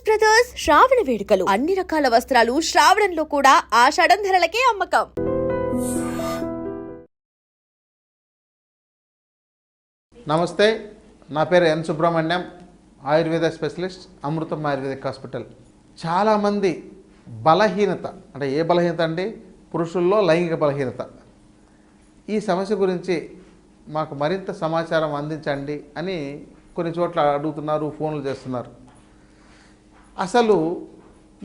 పోచస్ brothers శ్రావణ వేడుకలు. అన్ని రకాల వస్త్రాలు శ్రావణంలో కూడా ఆషాఢం ధరలకే అమ్మకం. నమస్తే నా పేరు N Subrahmanyam Ayurveda specialist Amrutham Ayurvedic hospital. చాలామంది బలహీనత అంటే ఏ బలహీనత అండి? పురుషుల్లో లైంగిక బలహీనత. ఈ సమస్య గురించి మాకు మరింత సమాచారం అందించండి అని కొన్ని చోట్ల అడుగుతున్నారు ఫోన్లు చేస్తున్నారు. అసలు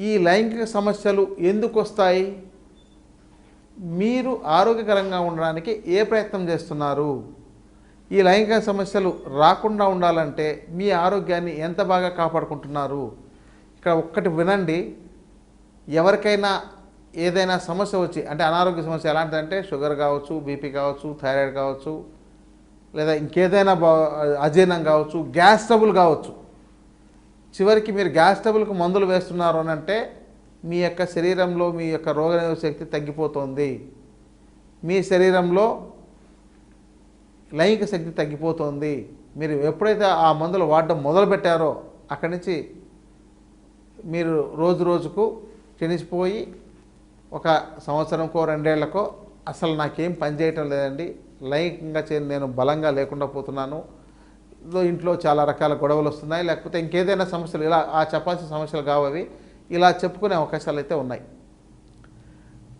ఈ లైంగిక సమస్యలు ఎందుకు వస్తాయి? మీరు ఆరోగ్యకరంగా ఉండడానికి ఏ ప్రయత్నం చేస్తున్నారు? ఈ లైంగిక సమస్యలు రాకుండా ఉండాలంటే మీ ఆరోగ్యాన్ని ఎంత బాగా కాపాడుకుంటున్నారు? ఇక్కడ ఒక్కటి వినండి. ఎవరికైనా ఏదైనా సమస్య వచ్చి అంటే అనారోగ్య సమస్య ఎలాంటిదంటే షుగర్ కావచ్చు బీపీ కావచ్చు థైరాయిడ్ కావచ్చు లేదా ఇంకేదైనా బా అజీర్ణం కావచ్చు గ్యాస్ ట్రబుల్ కావచ్చు. చివరికి మీరు గ్యాస్ ట్రబుల్కి మందులు వేస్తున్నారు అని అంటే మీ యొక్క శరీరంలో మీ యొక్క రోగనిరోధక శక్తి తగ్గిపోతుంది. మీ శరీరంలో లైంగిక శక్తి తగ్గిపోతుంది. మీరు ఎప్పుడైతే ఆ మందులు వాడడం మొదలుపెట్టారో అక్కడి నుంచి మీరు రోజు రోజుకు క్షీణించిపోయి ఒక సంవత్సరంకో రెండేళ్ళకో అసలు నాకేం పని చేయటం లేదండి. లైంగికంగా చే నేను బలంగా లేకుండా పోతున్నాను. ఇంట్లో చాలా రకాల గొడవలు వస్తున్నాయి. లేకపోతే ఇంకేదైనా సమస్యలు ఇలా ఆ చెప్పాల్సిన సమస్యలు కావవి ఇలా చెప్పుకునే అవకాశాలు అయితే ఉన్నాయి.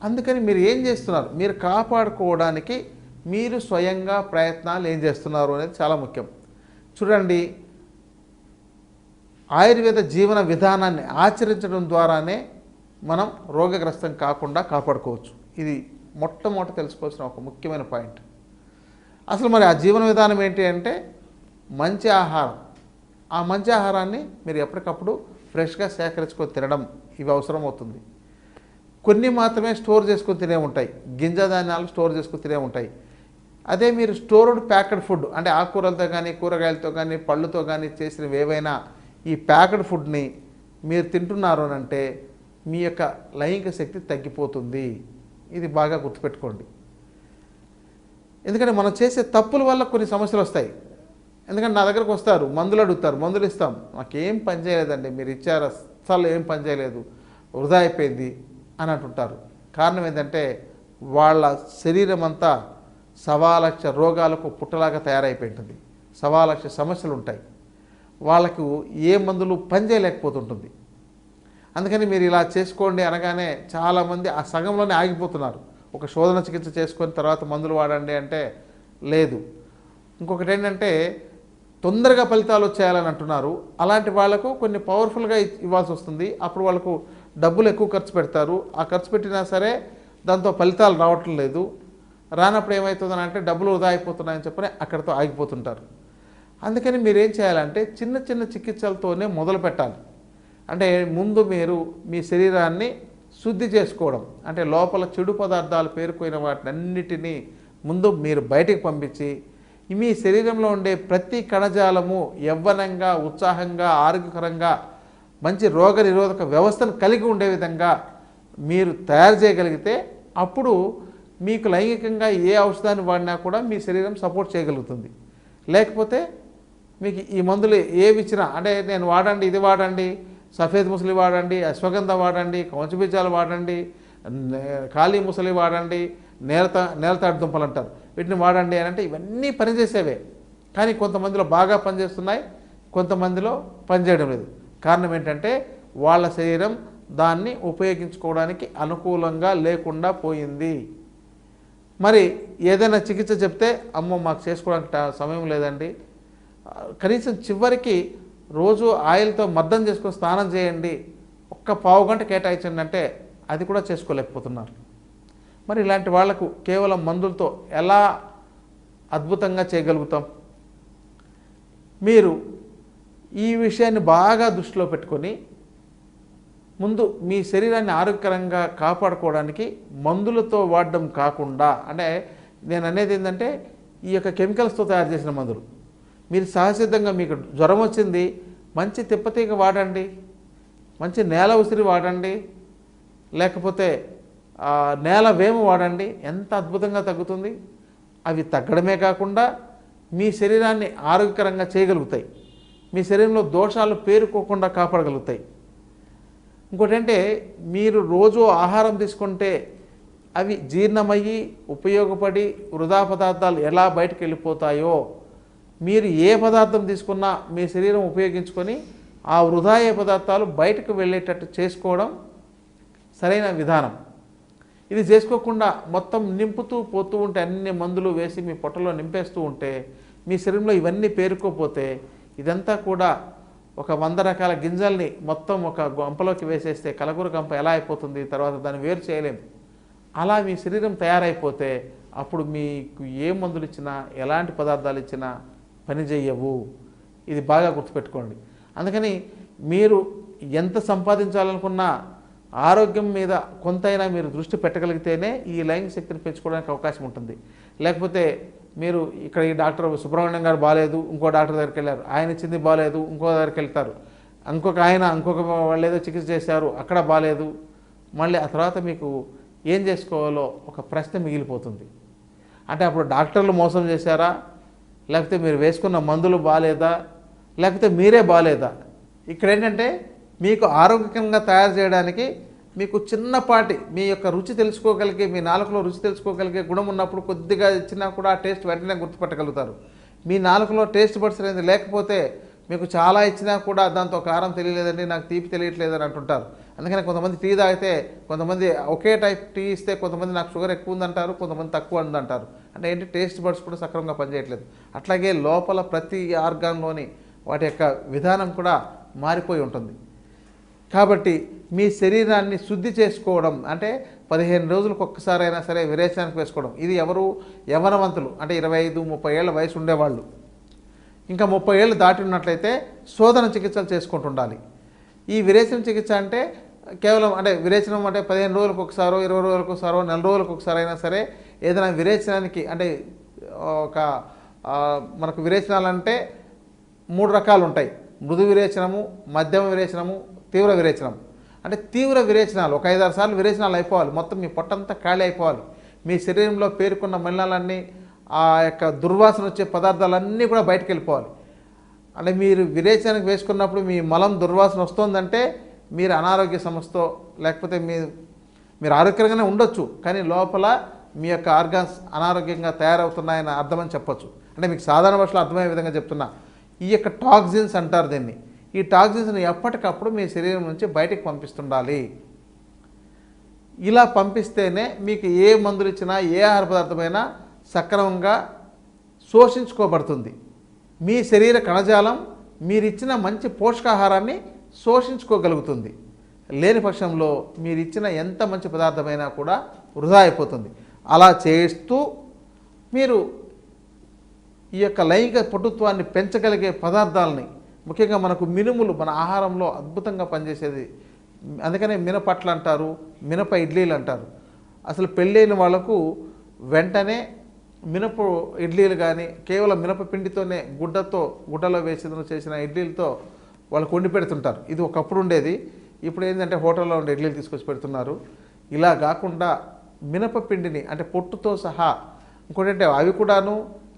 అందుకని మీరు ఏం చేస్తున్నారు? మీరు కాపాడుకోవడానికి మీరు స్వయంగా ప్రయత్నాలు ఏం చేస్తున్నారు అనేది చాలా ముఖ్యం. చూడండి ఆయుర్వేద జీవన విధానాన్ని ఆచరించడం ద్వారానే మనం రోగగ్రస్తం కాకుండా కాపాడుకోవచ్చు. ఇది మొట్టమొదట తెలుసుకోవాల్సిన ఒక ముఖ్యమైన పాయింట్. అసలు మరి ఆ జీవన విధానం ఏంటి అంటే మంచి ఆహారం. ఆ మంచి ఆహారాన్ని మీరు ఎప్పటికప్పుడు ఫ్రెష్గా సేకరించుకొని తినడం ఇవి అవసరం అవుతుంది కొన్ని మాత్రమే స్టోర్ చేసుకొని తినే ఉంటాయి. గింజ ధాన్యాలు స్టోర్ చేసుకొని తినే ఉంటాయి. అదే మీరు స్టోర్డ్ ప్యాకెడ్ ఫుడ్ అంటే ఆకుకూరలతో కానీ కూరగాయలతో కానీ పళ్ళుతో కానీ చేసినవి ఏవైనా ఈ ప్యాకెడ్ ఫుడ్ని మీరు తింటున్నారు అని అంటే మీ యొక్క లైంగిక శక్తి తగ్గిపోతుంది. ఇది బాగా గుర్తుపెట్టుకోండి. ఎందుకంటే మనం చేసే తప్పుల వల్ల కొన్ని సమస్యలు వస్తాయి. ఎందుకంటే నా దగ్గరకు వస్తారు మందులు అడుగుతారు మందులు ఇస్తాం. నాకేం పని చేయలేదండి మీరు ఇచ్చారు అస్సలు ఏం పని చేయలేదు వృధా అయిపోయింది అని అంటుంటారు. కారణం ఏంటంటే వాళ్ళ శరీరం అంతా సవా లక్ష రోగాలకు పుట్టలాగా తయారైపోయి ఉంటుంది సవా లక్ష సమస్యలు ఉంటాయి వాళ్ళకు ఏ మందులు పని చేయలేకపోతుంటుంది. అందుకని మీరు ఇలా చేసుకోండి అనగానే చాలామంది ఆ సగంలోనే ఆగిపోతున్నారు. ఒక శోధన చికిత్స చేసుకొని తర్వాత మందులు వాడండి అంటే లేదు. ఇంకొకటి ఏంటంటే తొందరగా ఫలితాలు వచ్చేయాలని అంటున్నారు. అలాంటి వాళ్ళకు కొన్ని పవర్ఫుల్గా ఇవ్వాల్సి వస్తుంది. అప్పుడు వాళ్ళకు డబ్బులు ఎక్కువ ఖర్చు పెడతారు. ఆ ఖర్చు పెట్టినా సరే దాంతో ఫలితాలు రావటం లేదు. రానప్పుడు ఏమవుతుందని అంటే డబ్బులు వృధా అయిపోతున్నాయని చెప్పని అక్కడితో ఆగిపోతుంటారు. అందుకని మీరు ఏం చేయాలంటే చిన్న చిన్న చికిత్సలతోనే మొదలు పెట్టాలి. అంటే ముందు మీరు మీ శరీరాన్ని శుద్ధి చేసుకోవడం. అంటే లోపల చెడు పదార్థాలు పేరుకున్న వాటిని అన్నిటినీ ముందు మీరు బయటికి పంపించి మీ శరీరంలో ఉండే ప్రతి కణజాలము యవ్వనంగా ఉత్సాహంగా ఆరోగ్యకరంగా మంచి రోగ నిరోధక వ్యవస్థను కలిగి ఉండే విధంగా మీరు తయారు చేయగలిగితే అప్పుడు మీకు లైంగికంగా ఏ ఔషధాన్ని వాడినా కూడా మీ శరీరం సపోర్ట్ చేయగలుగుతుంది. లేకపోతే మీకు ఈ మందులు ఏవి ఇచ్చినా అంటే నేను వాడండి ఇది వాడండి సఫేద్ ముసలి వాడండి అశ్వగంధ వాడండి కవచబీజాలు వాడండి ఖాళీ కాళీ ముసలి వాడండి నేలత నేలతాడు దుంపలు అంటారు. వీటిని వాడండి అని అంటే ఇవన్నీ పనిచేసేవే. కానీ కొంతమందిలో బాగా పనిచేస్తున్నాయి కొంతమందిలో పనిచేయడం లేదు. కారణం ఏంటంటే వాళ్ళ శరీరం దాన్ని ఉపయోగించుకోవడానికి అనుకూలంగా లేకుండా పోయింది. మరి ఏదైనా చికిత్స చెప్తే అమ్మో మాకు చేసుకోవడానికి సమయం లేదండి. కనీసం చివరికి రోజు ఆయిల్తో మద్దం చేసుకొని స్నానం చేయండి. ఒక్క పావు గంట కేటాయించండి అంటే అది కూడా చేసుకోలేకపోతున్నారు. మరి ఇలాంటి వాళ్ళకు కేవలం మందులతో ఎలా అద్భుతంగా చేయగలుగుతాం? మీరు ఈ విషయాన్ని బాగా దృష్టిలో పెట్టుకొని ముందు మీ శరీరాన్ని ఆరోగ్యకరంగా కాపాడుకోవడానికి మందులతో వాడడం కాకుండా అంటే నేను అనేది ఏంటంటే ఈ యొక్క కెమికల్స్తో తయారు చేసిన మందులు. మీరు సహసిద్ధంగా మీకు జ్వరం వచ్చింది మంచి తిప్పతీగ వాడండి మంచి నేల ఉసిరి వాడండి లేకపోతే నేల వేము వాడండి. ఎంత అద్భుతంగా తగ్గుతుంది? అవి తగ్గడమే కాకుండా మీ శరీరాన్ని ఆరోగ్యకరంగా చేయగలుగుతాయి. మీ శరీరంలో దోషాలు పేరుకోకుండా కాపాడగలుగుతాయి. ఇంకోటి అంటే మీరు రోజు ఆహారం తీసుకుంటే అవి జీర్ణమయ్యి ఉపయోగపడి వృధా పదార్థాలు ఎలా బయటకు వెళ్ళిపోతాయో మీరు ఏ పదార్థం తీసుకున్నా మీ శరీరం ఉపయోగించుకొని ఆ వృధా పదార్థాలు బయటకు వెళ్ళేటట్టు చేసుకోవడం సరైన విధానం. ఇది చేసుకోకుండా మొత్తం నింపుతూ పోతూ ఉంటే అన్ని మందులు వేసి మీ పొట్టలో నింపేస్తూ ఉంటే మీ శరీరంలో ఇవన్నీ పేరుకోపోతే ఇదంతా కూడా ఒక వంద రకాల గింజల్ని మొత్తం ఒక గంపలోకి వేసేస్తే కలగూర గంప ఎలా అయిపోతుంది? తర్వాత దాన్ని వేరు చేయలేము. అలా మీ శరీరం తయారైపోతే అప్పుడు మీకు ఏ మందులు ఇచ్చినా ఎలాంటి పదార్థాలు ఇచ్చినా పని చేయవు. ఇది బాగా గుర్తుపెట్టుకోండి. అందుకని మీరు ఎంత సంపాదించాలనుకున్నా ఆరోగ్యం మీద కొంతైనా మీరు దృష్టి పెట్టగలిగితేనే ఈ లైంగిక శక్తిని పెంచుకోవడానికి అవకాశం ఉంటుంది. లేకపోతే మీరు ఇక్కడ ఈ డాక్టర్ సుబ్రహ్మణ్యం గారు బాగాలేదు ఇంకో డాక్టర్ దగ్గరికి వెళ్ళారు ఆయన ఇచ్చింది బాగాలేదు ఇంకో దగ్గరికి వెళ్తారు. ఇంకొక ఆయన ఇంకొక వాళ్ళు ఏదో చికిత్స చేశారు అక్కడ బాగాలేదు మళ్ళీ ఆ తర్వాత మీకు ఏం చేసుకోవాలో ఒక ప్రశ్న మిగిలిపోతుంది. అంటే అప్పుడు డాక్టర్లు మోసం చేశారా? లేకపోతే మీరు వేసుకున్న మందులు బాగాలేదా లేకపోతే మీరే బాగాలేదా ఇక్కడ ఏంటంటే మీకు ఆరోగ్యకరంగా తయారు చేయడానికి మీకు చిన్నపాటి మీ యొక్క రుచి తెలుసుకోగలిగే మీ నాలుకలో రుచి తెలుసుకోగలిగే గుణం ఉన్నప్పుడు కొద్దిగా ఇచ్చినా కూడా ఆ టేస్ట్ వెంటనే గుర్తుపట్టగలుగుతారు. మీ నాలుకలో టేస్ట్ బడ్స్ అనేది లేకపోతే మీకు చాలా ఇచ్చినా కూడా దాంతో కారం తెలియలేదండి నాకు తీపి తెలియట్లేదని అంటుంటారు. అందుకని కొంతమంది టీ తాగితే కొంతమంది ఒకే టైప్ టీ ఇస్తే కొంతమంది నాకు షుగర్ ఎక్కువ ఉందంటారు కొంతమంది తక్కువ ఉందంటారు. అంటే ఏంటి? టేస్ట్ బడ్స్ కూడా సక్రమంగా పనిచేయట్లేదు. అట్లాగే లోపల ప్రతి ఆర్గాన్లోని వాటి యొక్క విధానం కూడా మారిపోయి ఉంటుంది. కాబట్టి మీ శరీరాన్ని శుద్ధి చేసుకోవడం అంటే పదిహేను రోజులకు ఒక్కసారైనా సరే విరేచనానికి వేసుకోవడం ఇది ఎవరు? యవనవంతులు. అంటే ఇరవై ఐదు ముప్పై ఏళ్ళ వయసు ఉండేవాళ్ళు. ఇంకా ముప్పై ఏళ్ళు దాటి ఉన్నట్లయితే శోధన చికిత్సలు చేసుకుంటుండాలి. ఈ విరేచన చికిత్స అంటే కేవలం అంటే విరేచనం అంటే పదిహేను రోజులకు ఒకసారో ఇరవై రోజులకు ఒకసారో నెల రోజులకు ఒకసారి అయినా సరే ఏదైనా విరేచనానికి అంటే ఒక మనకు విరేచనాలు అంటే మూడు రకాలు ఉంటాయి మృదు విరేచనము మధ్యమ విరేచనము తీవ్ర విరేచనం అంటే తీవ్ర విరేచనాలు ఒక ఐదారు సార్లు విరేచనాలు అయిపోవాలి. మొత్తం మీ పొట్టంతా ఖాళీ అయిపోవాలి. మీ శరీరంలో పేరుకున్న మలినాలన్నీ ఆ యొక్క దుర్వాసన వచ్చే పదార్థాలన్నీ కూడా బయటకు వెళ్ళిపోవాలి. అంటే మీరు విరేచనకు వేసుకున్నప్పుడు మీ మలం దుర్వాసన వస్తుందంటే మీరు అనారోగ్య సమస్యతో లేకపోతే మీ మీరు ఆరోగ్యంగానే ఉండొచ్చు కానీ లోపల మీ యొక్క ఆర్గాన్స్ అనారోగ్యంగా తయారవుతున్నాయని అర్థమని చెప్పొచ్చు. అంటే మీకు సాధారణ భాషలో అర్థమయ్యే విధంగా చెప్తున్నా. ఈ యొక్క టాక్సిన్స్ అంటారు దీన్ని. ఈ టాక్సిన్స్ని ఎప్పటికప్పుడు మీ శరీరం నుంచి బయటకు పంపిస్తుండాలి. ఇలా పంపిస్తేనే మీకు ఏ మందులు ఇచ్చినా ఏ ఆహార పదార్థమైనా సక్రమంగా శోషించుకోబడుతుంది. మీ శరీర కణజాలం మీరిచ్చిన మంచి పోషకాహారాన్ని శోషించుకోగలుగుతుంది. లేని పక్షంలో మీరిచ్చిన ఎంత మంచి పదార్థమైనా కూడా వృధా అయిపోతుంది. అలా చేస్తూ మీరు ఈ యొక్క లైంగిక పటుత్వాన్ని పెంచగలిగే పదార్థాలని ముఖ్యంగా మనకు మినుములు మన ఆహారంలో అద్భుతంగా పనిచేసేది. అందుకనే మినపట్లు అంటారు మినప ఇడ్లీలు అంటారు. అసలు పెళ్ళైన వాళ్ళకు వెంటనే మినప ఇడ్లీలు కానీ కేవలం మినప పిండితోనే గుడ్డతో గుడ్డలో వేసిన చేసిన ఇడ్లీలతో వాళ్ళు వండి పెడుతుంటారు. ఇది ఒకప్పుడు ఉండేది. ఇప్పుడు ఏంటంటే హోటల్లో ఉండే ఇడ్లీలు తీసుకొచ్చి పెడుతున్నారు. ఇలా కాకుండా మినప పిండిని అంటే పొట్టుతో సహా ఇంకోటి అంటే అవి కూడాను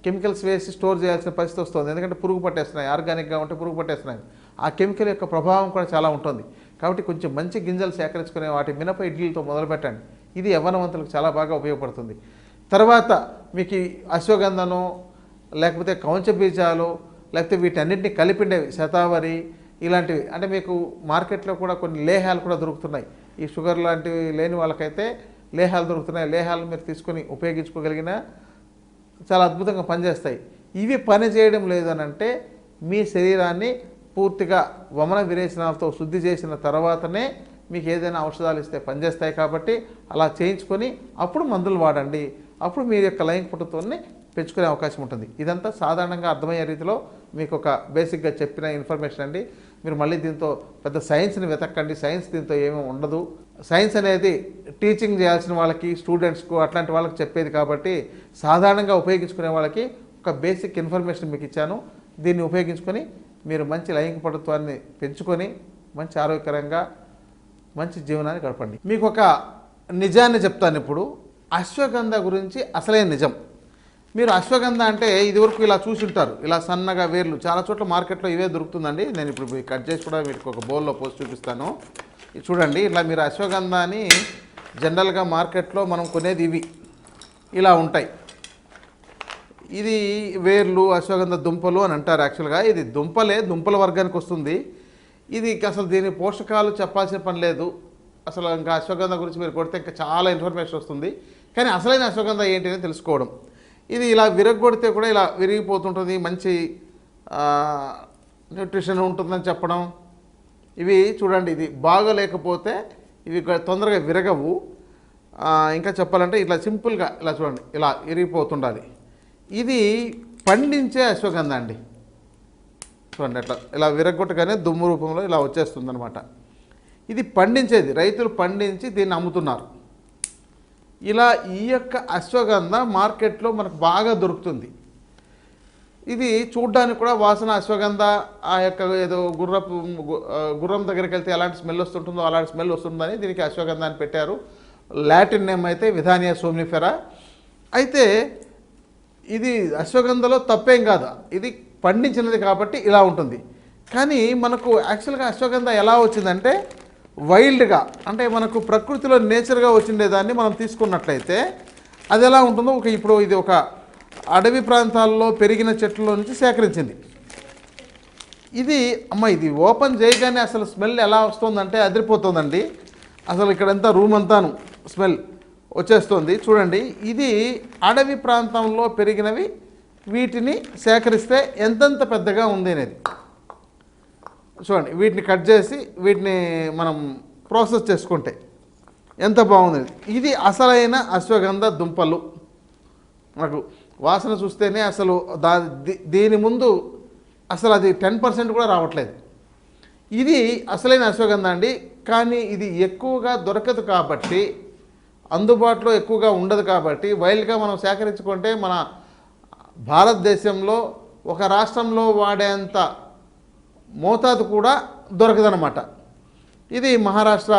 కెమికల్స్ వేసి స్టోర్ చేయాల్సిన పరిస్థితి వస్తుంది. ఎందుకంటే పురుగు పట్టేస్తున్నాయి. ఆర్గానిక్గా ఉంటే పురుగు పట్టేస్తున్నాయి. ఆ కెమికల్ యొక్క ప్రభావం కూడా చాలా ఉంటుంది. కాబట్టి కొంచెం మంచి గింజలు సేకరించుకునే వాటి మినప ఇడ్లీలతో మొదలుపెట్టండి. ఇది యవ్వనవంతులకు చాలా బాగా ఉపయోగపడుతుంది. తర్వాత మీకు అశ్వగంధను లేకపోతే కౌంచ బీజాలు లేకపోతే వీటన్నిటిని కలిపిండేవి శతావరి ఇలాంటివి. అంటే మీకు మార్కెట్లో కూడా కొన్ని లేహాలు కూడా దొరుకుతున్నాయి. ఈ షుగర్ లాంటివి లేని వాళ్ళకైతే లేహాలు దొరుకుతున్నాయి. లేహాలు మీరు తీసుకొని ఉపయోగించుకోగలిగిన చాలా అద్భుతంగా పనిచేస్తాయి. ఇవి పని చేయడం లేదనంటే మీ శరీరాన్ని పూర్తిగా వమన విరేచనాలతో శుద్ధి చేసిన తర్వాతనే మీకు ఏదైనా ఔషధాలు ఇస్తే పనిచేస్తాయి కాబట్టి అలా చేయించుకొని అప్పుడు మందులు వాడండి. అప్పుడు మీ యొక్క లైంగిక పుట్టుతోనే పెంచుకునే అవకాశం ఉంటుంది. ఇదంతా సాధారణంగా అర్థమయ్యే రీతిలో మీకు ఒక బేసిక్గా చెప్పిన ఇన్ఫర్మేషన్ అండి. మీరు మళ్ళీ దీంతో పెద్ద సైన్స్ని వెతకండి సైన్స్ దీంతో ఏమీ ఉండదు. సైన్స్ అనేది టీచింగ్ చేయాల్సిన వాళ్ళకి స్టూడెంట్స్కు అట్లాంటి వాళ్ళకి చెప్పేది కాబట్టి సాధారణంగా ఉపయోగించుకునే వాళ్ళకి ఒక బేసిక్ ఇన్ఫర్మేషన్ మీకు ఇచ్చాను. దీన్ని ఉపయోగించుకొని మీరు మంచి లైంగిక పటుత్వాన్ని పెంచుకొని మంచి ఆరోగ్యకరంగా మంచి జీవనాన్ని గడపండి. మీకు ఒక నిజాన్ని చెప్తాను ఇప్పుడు. అశ్వగంధ గురించి అసలే నిజం. మీరు అశ్వగంధ అంటే ఇదివరకు ఇలా చూసి ఉంటారు. ఇలా సన్నగా వేర్లు. చాలా చోట్ల మార్కెట్లో ఇవే దొరుకుతుందండి. నేను ఇప్పుడు కట్ చేసి కూడా మీకు ఒక బౌల్లో పోసి చూపిస్తాను. చూడండి ఇట్లా మీరు అశ్వగంధాని జనరల్గా మార్కెట్లో మనం కొనేది ఇవి. ఇలా ఉంటాయి. ఇది వేర్లు అశ్వగంధ దుంపలు అని అంటారు యాక్చువల్గా. ఇది దుంపలే దుంపల వర్గానికి వస్తుంది. ఇది అసలు దీని పోషకాలు చెప్పాల్సిన పని లేదు. అసలు ఇంకా అశ్వగంధ గురించి మీరు కొడితే ఇంకా చాలా ఇన్ఫర్మేషన్ వస్తుంది. కానీ అసలైన అశ్వగంధ ఏంటి అని తెలుసుకోవడం. ఇది ఇలా విరగొడితే కూడా ఇలా విరిగిపోతుంటుంది మంచి న్యూట్రిషన్ ఉంటుందని చెప్పడం. ఇవి చూడండి ఇది బాగోలేకపోతే ఇవి తొందరగా విరగవు. ఇంకా చెప్పాలంటే ఇట్లా సింపుల్గా ఇలా చూడండి ఇలా విరిగిపోతుండాలి. ఇది పండించే అశ్వగంధ అండి. చూడండి అట్లా ఇలా విరగొట్టగానే దుమ్ము రూపంలో ఇలా వచ్చేస్తుంది అనమాట ఇది పండించేది రైతులు పండించి దీన్ని అమ్ముతున్నారు. ఇలా ఈ యొక్క అశ్వగంధ మార్కెట్లో మనకు బాగా దొరుకుతుంది. ఇది చూడ్డానికి కూడా వాసన అశ్వగంధ ఆ యొక్క ఏదో గుర్రపు గుర్రం దగ్గరికి వెళ్తే ఎలాంటి స్మెల్ వస్తుంటుందో అలాంటి స్మెల్ వస్తుందని దీనికి అశ్వగంధ అని పెట్టారు. లాటిన్ నేమ్ అయితే విధానియా సోమ్నిఫెరా. అయితే ఇది అశ్వగంధలో తప్పేం కాదు. ఇది పండించినది కాబట్టి ఇలా ఉంటుంది. కానీ మనకు యాక్చువల్గా అశ్వగంధ ఎలా వచ్చిందంటే వైల్డ్గా అంటే మనకు ప్రకృతిలో నేచర్గా వచ్చిండే దాన్ని మనం తీసుకున్నట్లయితే అది ఎలా ఉంటుందో ఒక ఇప్పుడు ఇది ఒక అడవి ప్రాంతాల్లో పెరిగిన చెట్ల నుంచి సేకరించింది. ఇది అమ్మ ఇది ఓపెన్ చేయగానే అసలు స్మెల్ ఎలా వస్తుందంటే అదిరిపోతుందండి. అసలు ఇక్కడంతా రూమ్ అంతాను స్మెల్ వచ్చేస్తుంది. చూడండి ఇది అడవి ప్రాంతంలో పెరిగినవి వీటిని సేకరిస్తే ఎంతెంత పెద్దగా ఉంది అనేది. చూడండి వీటిని కట్ చేసి వీటిని మనం ప్రాసెస్ చేసుకుంటే ఎంత బాగుంది ఇది అసలైన అశ్వగంధ దుంపలు. మనకు వాసన చూస్తేనే అసలు దా దీ- దీని ముందు అసలు అది టెన్ పర్సెంట్ కూడా రావట్లేదు. ఇది అసలైన అశ్వగంధ అండి కానీ ఇది ఎక్కువగా దొరకదు కాబట్టి అందుబాటులో ఎక్కువగా ఉండదు కాబట్టి వైల్డ్గా మనం సేకరించుకుంటే మన భారతదేశంలో ఒక రాష్ట్రంలో వాడేంత మోతాదు కూడా దొరకదనమాట ఇది మహారాష్ట్ర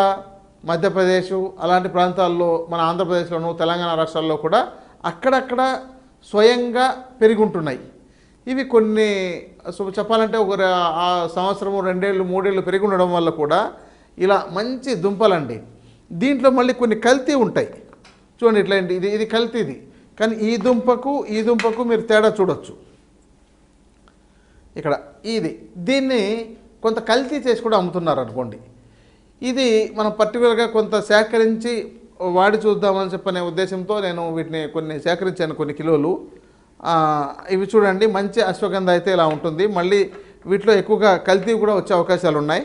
మధ్యప్రదేశ్ అలాంటి ప్రాంతాల్లో మన ఆంధ్రప్రదేశ్లోను తెలంగాణ రాష్ట్రాల్లో కూడా అక్కడక్కడ స్వయంగా పెరిగి ఉంటున్నాయి ఇవి కొన్ని చెప్పాలంటే ఒక ఆ సంవత్సరము రెండేళ్ళు మూడేళ్ళు పెరిగి ఉండడం వల్ల కూడా ఇలా మంచి దుంపలండి. దీంట్లో మళ్ళీ కొన్ని కల్తీ ఉంటాయి. చూడండి ఇట్లాంటి ఇది ఇది కల్తీది. కానీ ఈ దుంపకు ఈ దుంపకు మీరు తేడా చూడొచ్చు. ఇక్కడ ఇది. దీన్ని కొంత కల్తీ చేసి కూడా అమ్ముతున్నారు అనుకోండి. ఇది మనం పర్టికులర్గా కొంత సేకరించి వాడి చూద్దామని చెప్పనే ఉద్దేశంతో నేను వీటిని కొన్ని సేకరించాను కొన్ని కిలోలు. ఇవి చూడండి మంచి అశ్వగంధ అయితే ఇలా ఉంటుంది. మళ్ళీ వీటిలో ఎక్కువగా కల్తీ కూడా వచ్చే అవకాశాలు ఉన్నాయి.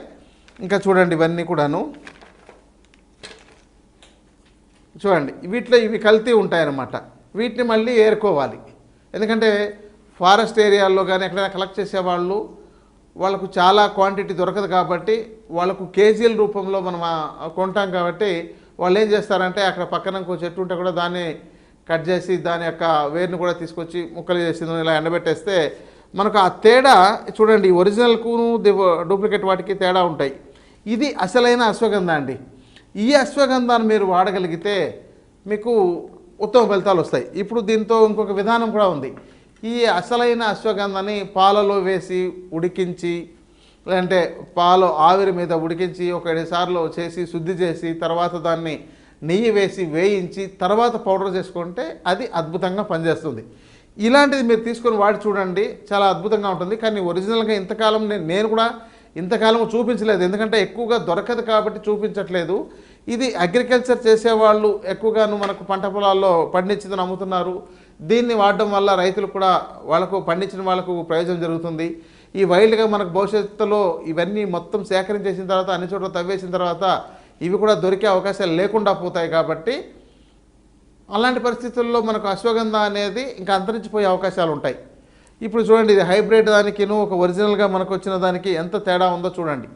ఇంకా చూడండి ఇవన్నీ కూడాను. చూడండి వీటిలో ఇవి కల్తీ ఉంటాయన్నమాట. వీటిని మళ్ళీ ఏరుకోవాలి. ఎందుకంటే ఫారెస్ట్ ఏరియాల్లో కానీ ఎక్కడైనా కలెక్ట్ చేసేవాళ్ళు వాళ్ళకు చాలా క్వాంటిటీ దొరకదు కాబట్టి వాళ్ళకు కేజీల రూపంలో మనం కొంటాం కాబట్టి వాళ్ళు ఏం చేస్తారంటే అక్కడ పక్కన ఇంకో చెట్టు ఉంటే కూడా దాన్ని కట్ చేసి దాని యొక్క వేరుని కూడా తీసుకొచ్చి ముక్కలు చేసి ఇలా ఎండబెట్టేస్తే మనకు ఆ తేడా చూడండి ఒరిజినల్కును డూప్లికేట్ వాటికి తేడా ఉంటాయి. ఇది అసలైన అశ్వగంధ అండి. ఈ అశ్వగంధాన్ని మీరు వాడగలిగితే మీకు ఉత్తమ ఫలితాలు వస్తాయి. ఇప్పుడు దీంతో ఇంకొక విధానం కూడా ఉంది. ఈ అసలైన అశ్వగంధాన్ని పాలలో వేసి ఉడికించి లేదంటే పాలు ఆవిరి మీద ఉడికించి ఒక ఏడు సార్లు చేసి శుద్ధి చేసి తర్వాత దాన్ని నెయ్యి వేసి వేయించి తర్వాత పౌడర్ చేసుకుంటే అది అద్భుతంగా పనిచేస్తుంది. ఇలాంటిది మీరు తీసుకొని వాడి చూడండి చాలా అద్భుతంగా ఉంటుంది. కానీ ఒరిజినల్గా ఇంతకాలం నేను నేను కూడా ఇంతకాలం చూపించలేదు. ఎందుకంటే ఎక్కువగా దొరకదు కాబట్టి చూపించట్లేదు. ఇది అగ్రికల్చర్ చేసేవాళ్ళు ఎక్కువగాను మనకు పంట పొలాల్లో పండించిందని అమ్ముతున్నారు దీన్ని వాడడం వల్ల రైతులు కూడా వాళ్ళకు పండించిన వాళ్ళకు ప్రయోజనం జరుగుతుంది. ఈ వైల్డ్గా మనకు భవిష్యత్తులో ఇవన్నీ మొత్తం సేకరించేసిన తర్వాత అన్ని చోట్ల తవ్వేసిన తర్వాత ఇవి కూడా దొరికే అవకాశాలు లేకుండా పోతాయి కాబట్టి అలాంటి పరిస్థితుల్లో మనకు అశ్వగంధ అనేది ఇంకా అంతరించిపోయే అవకాశాలు ఉంటాయి. ఇప్పుడు చూడండి ఇది హైబ్రిడ్ దానికిను ఒక ఒరిజినల్గా మనకు వచ్చిన దానికి ఎంత తేడా ఉందో చూడండి.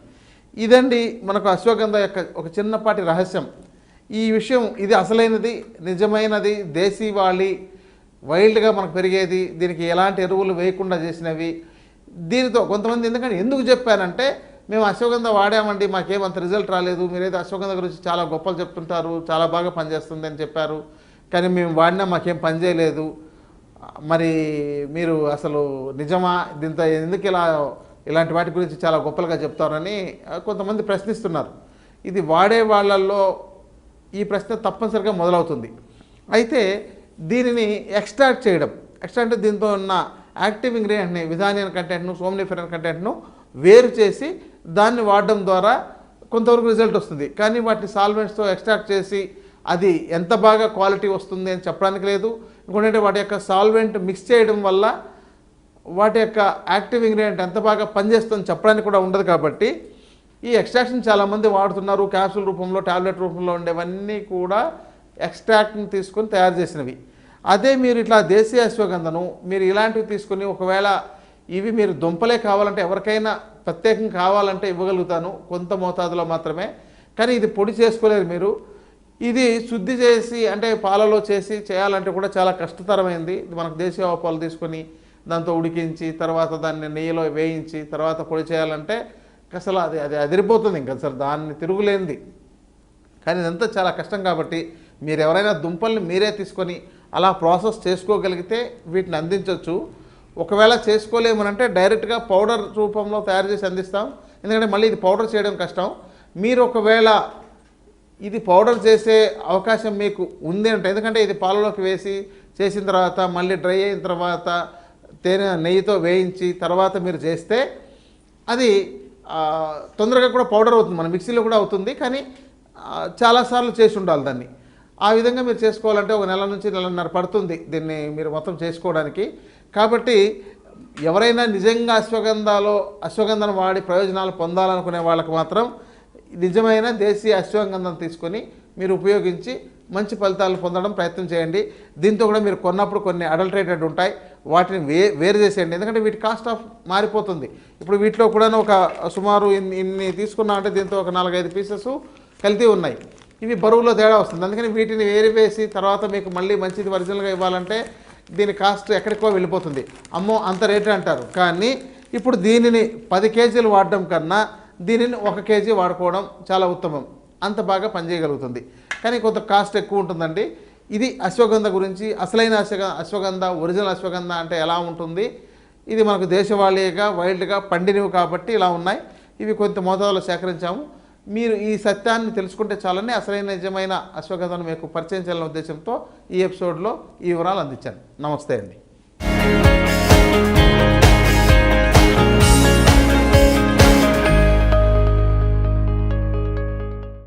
ఇదండి మనకు అశ్వగంధ యొక్క ఒక చిన్నపాటి రహస్యం. ఈ విషయం ఇది అసలైనది నిజమైనది దేశీవాలి వైల్డ్గా మనకు పెరిగేది దీనికి ఎలాంటి ఎరువులు వేయకుండా చేసినవి. దీనితో కొంతమంది ఎందుకంటే ఎందుకు చెప్పానంటే మేము అశ్వగంధ వాడామండి మాకేమంత రిజల్ట్ రాలేదు. మీరైతే అశ్వగంధ గురించి చాలా గొప్పలు చెప్తుంటారు చాలా బాగా పనిచేస్తుంది అని చెప్పారు. కానీ మేము వాడినా మాకేం పని చేయలేదు. మరి మీరు అసలు నిజమా? దీంతో ఎందుకు ఇలా ఇలాంటి వాటి గురించి చాలా గొప్పలుగా చెప్తారని కొంతమంది ప్రశ్నిస్తున్నారు. ఇది వాడే వాళ్ళల్లో ఈ ప్రశ్న తప్పనిసరిగా మొదలవుతుంది. అయితే దీనిని ఎక్స్ట్రాక్ట్ చేయడం. ఎక్స్ట్రా అంటే దీంతో ఉన్న యాక్టివ్ ఇంగ్రీడియంట్ని విధానియన్ కంటెంట్ను సోమ్నిఫెరన్ కంటెంట్ను వేరు చేసి దాన్ని వాడడం ద్వారా కొంతవరకు రిజల్ట్ వస్తుంది. కానీ వాటిని సాల్వెంట్స్తో ఎక్స్ట్రాక్ట్ చేసి అది ఎంత బాగా క్వాలిటీ వస్తుంది అని చెప్పడానికి లేదు. ఇంకోటంటే వాటి యొక్క సాల్వెంట్ మిక్స్ చేయడం వల్ల వాటి యొక్క యాక్టివ్ ఇంగ్రీడియంట్ ఎంత బాగా పనిచేస్తుందని చెప్పడానికి కూడా ఉండదు కాబట్టి ఈ ఎక్స్ట్రాక్షన్ చాలామంది వాడుతున్నారు. క్యాప్సూల్ రూపంలో టాబ్లెట్ రూపంలో ఉండేవన్నీ కూడా ఎక్స్ట్రాక్ట్ని తీసుకొని తయారు చేసినవి. అదే మీరు ఇట్లా దేశీయ అశ్వగంధను మీరు ఇలాంటివి తీసుకొని ఒకవేళ ఇవి మీరు దుంపలే కావాలంటే ఎవరికైనా ప్రత్యేకం కావాలంటే ఇవ్వగలుగుతాను. కొంత మోతాదులో మాత్రమే. కానీ ఇది పొడి చేసుకోలేరు మీరు. ఇది శుద్ధి చేసి అంటే పాలలో చేసి చేయాలంటే కూడా చాలా కష్టతరమైంది. మనకు దేశీయ ఆవు పాలు తీసుకొని దాంతో ఉడికించి తర్వాత దాన్ని నెయ్యిలో వేయించి తర్వాత పొడి చేయాలంటే అసలు అది అది అదిరిపోతుంది ఇంకా అసలు దాన్ని తిరుగులేనిది. కానీ ఇదంతా చాలా కష్టం కాబట్టి మీరు ఎవరైనా దుంపల్ని మీరే తీసుకొని అలా ప్రాసెస్ చేసుకోగలిగితే వీటిని అందించవచ్చు ఒకవేళ చేసుకోలేమనంటే డైరెక్ట్గా పౌడర్ రూపంలో తయారు చేసి అందిస్తాం. ఎందుకంటే మళ్ళీ ఇది పౌడర్ చేయడం కష్టం. మీరు ఒకవేళ ఇది పౌడర్ చేసే అవకాశం మీకు ఉంది అంటే ఎందుకంటే ఇది పాలలోకి వేసి చేసిన తర్వాత మళ్ళీ డ్రై అయిన తర్వాత తేనె నెయ్యితో వేయించి తర్వాత మీరు చేస్తే అది తొందరగా కూడా పౌడర్ అవుతుంది. మన మిక్సీలో కూడా అవుతుంది. కానీ చాలాసార్లు చేసి ఉండాలి దాన్ని. ఆ విధంగా మీరు చేసుకోవాలంటే ఒక నెల నుంచి నెలన్నర పడుతుంది దీన్ని మీరు మొత్తం చేసుకోవడానికి. కాబట్టి ఎవరైనా నిజంగా అశ్వగంధాలో అశ్వగంధను వాడి ప్రయోజనాలు పొందాలనుకునే వాళ్ళకు మాత్రం నిజమైన దేశీయ అశ్వగంధం తీసుకొని మీరు ఉపయోగించి మంచి ఫలితాలు పొందడం ప్రయత్నం చేయండి. దీంతో కూడా మీరు కొన్నప్పుడు కొన్ని అడల్టరేటెడ్ ఉంటాయి. వాటిని వే వేరు చేసేయండి. ఎందుకంటే వీటి కాస్ట్ ఆఫ్ మారిపోతుంది. ఇప్పుడు వీటిలో కూడా ఒక సుమారు ఇన్ని ఇన్ని తీసుకున్నా అంటే దీంతో ఒక నాలుగైదు పీసెస్ కలిపి ఉన్నాయి. ఇవి బరువులో తేడా వస్తుంది. అందుకని వీటిని వేరువేసి తర్వాత మీకు మళ్ళీ మంచిది ఒరిజినల్గా ఇవ్వాలంటే దీని కాస్ట్ ఎక్కడికో వెళ్ళిపోతుంది. అమ్మో అంత రేటు అంటారు. కానీ ఇప్పుడు దీనిని పది కేజీలు వాడడం కన్నా దీనిని ఒక కేజీ వాడుకోవడం చాలా ఉత్తమం. అంత బాగా పనిచేయగలుగుతుంది. కానీ కొంత కాస్ట్ ఎక్కువ ఉంటుందండి. ఇది అశ్వగంధ గురించి అసలైన అశ్వగ అశ్వగంధ ఒరిజినల్ అశ్వగంధ అంటే ఎలా ఉంటుంది? ఇది మనకు దేశవాళీగా వైల్డ్గా పండినవి కాబట్టి ఇలా ఉన్నాయి. ఇవి కొంత మోతాదులో సేకరించాము. మీరు ఈ సత్యాన్ని తెలుసుకుంటే చాలని అసలైన నిజమైన అశ్వగంధను మీకు పరిచయం చేయాలనే ఉద్దేశంతో ఈ ఎపిసోడ్లో ఈ వివరాలు అందించాను. నమస్తే అండి.